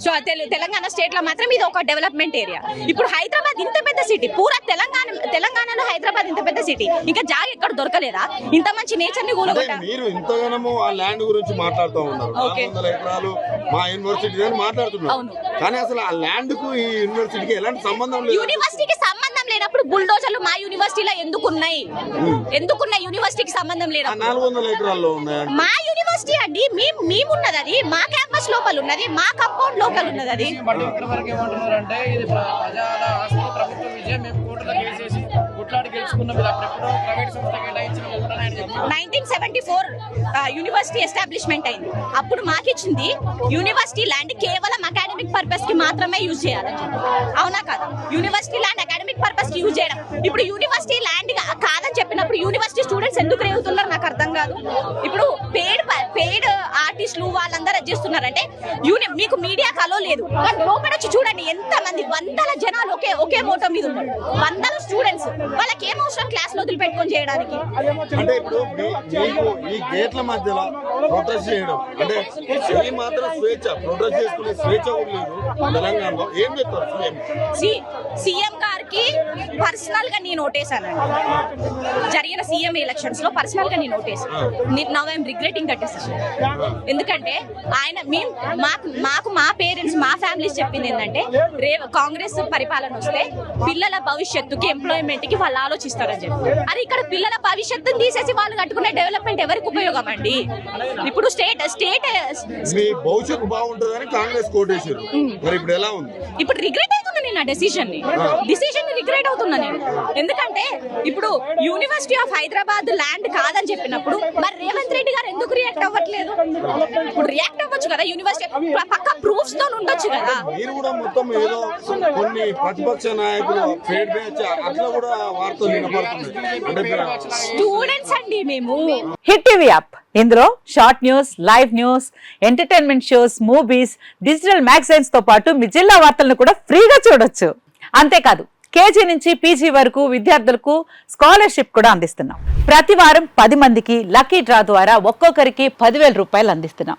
So తెలు- తెలంగాణ స్టేట్లో మాత్రం ఇది ఒక డెవలప్మెంట్ ఏరియా. ఇప్పుడు హైదరాబాద్ ఇంత పెద్ద సిటీ పూరా తెలంగాణ తెలంగాణలో హైదరాబాద్ ఇంత పెద్ద సిటీ. ఇంకా జాగ ఎక్కడ దొరకలేదా? ఇంత మంచి నేచర్ని మీరు ఇంతగానో ఆ ల్యాండ్ గురించి మాట్లాడుతూ ఉన్నారు. ఎకరాలు మా యూనివర్సిటీ అని మాట్లాడుతున్నారు. కానీ అసలు ఆ ల్యాండ్కు ఈ యూనివర్సిటీకి ఎలాంటి సంబంధం లేదు. యూనివర్సిటీకి సంబంధం లేనప్పుడు బుల్డోజర్లు మా యూనివర్సిటీలో ఎందుకున్నాయి? ఎందుకున్నాయి యూనివర్సిటీకి సంబంధం లేనప్పుడు? నాలుగు వందల ఎకరాల్లో ఉన్నాయండి మా యూనివర్సిటీ అండి మేము మేమున్నది అది. మా క్యాంపస్ లోపల ఉన్నది మా కంపౌండ్ లోపల ఉన్నది అది. Nineteen seventy four university establishment అయింది. అప్పుడు మాకిచ్చింది యూనివర్సిటీ ల్యాండ్ కేవలం అకాడమిక్ పర్పస్కి మాత్రమే యూజ్ చేయాలని చెప్పి. అవునా కదా? యూనివర్సిటీ ల్యాండ్ అకాడమిక్ పర్పస్కి యూజ్ చేయడం. ఇప్పుడు యూనివర్సిటీ ల్యాండ్ కాదని చెప్పినప్పుడు యూనివర్సిటీ స్టూడెంట్స్ ఎందుకు రేగుతున్నారు నాకు అర్థం కాదు. ఇప్పుడు పెయిడ్ పెయిడ్ ఆర్టిస్టులు వాళ్ళందరూ చేస్తున్నారంటే యూని మీకు మీడియా కలో లేదు. లోపల వచ్చి చూడండి ఎంత మంది వందల ఒకే ఒకే మోటో మీద ఉన్నారు వందల స్టూడెంట్స్ వాళ్ళకి ఏం అవసరం క్లాస్లో వదిలిపెట్టుకొని చేయడానికి? అంటే ఇప్పుడు మీ- మీకు ఈ గేట్ల మధ్యలో ప్రొటెస్ట్ చేయడం. అంటే ఈ మాత్రం స్వేచ్ఛ ప్రొటెస్ట్ చేసుకునే స్వేచ్ఛ కూడా లేదు తెలంగాణలో. ఏం చెప్తారు సీఎం? గారికి పర్సనల్గా నేను ఓటేసానండి జరిగిన సీఎం ఎలక్షన్స్లో పర్సనల్గా నేను ఓటేసాను నవ్ ఐఎమ్ రిగ్రెటింగ్ దట్ ఎందుకంటే ఆయన మేము మాకు మాకు మా పేరెంట్స్ మా ఫ్యామిలీస్ చెప్పింది ఏంటంటే రే కాంగ్రెస్ పరిపాలన వస్తే పిల్లల భవిష్యత్తుకి ఎంప్లాయ్మెంట్కి వాళ్ళు ఆలోచిస్తారని చెప్పి. అది ఇక్కడ పిల్లల భవిష్యత్తుని తీసేసి వాళ్ళు కట్టుకునే డెవలప్మెంట్ ఎవరికి ఉపయోగం అండి? ఇప్పుడు స్టేట్ స్టేట్ మీ భవిష్యత్తు బాగుంటుందని కాంగ్రెస్ కోటేశారు. మరి ఇప్పుడు ఎలా ఉంది? ఇప్పుడు రిగ్రెట్ అవుతున్నా నేను ఆ డెసిషన్ని. డిసిషన్ని రిగ్రెట్ అవుతున్నా నేను. ఎందుకంటే ఇప్పుడు యూనివర్సిటీ ఆఫ్ హైదరాబాద్ ల్యాండ్ కాదని చెప్పినప్పుడు మరి రేవంత్ రెడ్డి గారు ఎందుకు రియాక్ట్ అవ్వట్లేదు? రియాక్ట్ అవ్వచ్చు కదా? యూనివర్సిటీ పక్క ప్రూఫ్స్తో ఉండొచ్చు కదా? మీరు కూడా మొత్తం ఏదో కొన్ని ప్రతిపక్ష నాయకులు ఫేడ్ బ్యాచ్ అట్లా కూడా వార్తలు మీరు- స్టూడెంట్స్ అండి మేము. Hit TV app. ఇందులో short news live news entertainment shows movies digital మ్యాగజైన్స్తో పాటు మీ జిల్లా వార్తలను కూడా ఫ్రీగా చూడొచ్చు. అంతేకాదు కేజీ నుంచి పీజీ వరకు విద్యార్థులకు స్కాలర్షిప్ కూడా అందిస్తున్నాం. ప్రతి వారం పది మందికి లక్కీ డ్రా ద్వారా ఒక్కొక్కరికి పదివేల రూపాయలు అందిస్తున్నాం.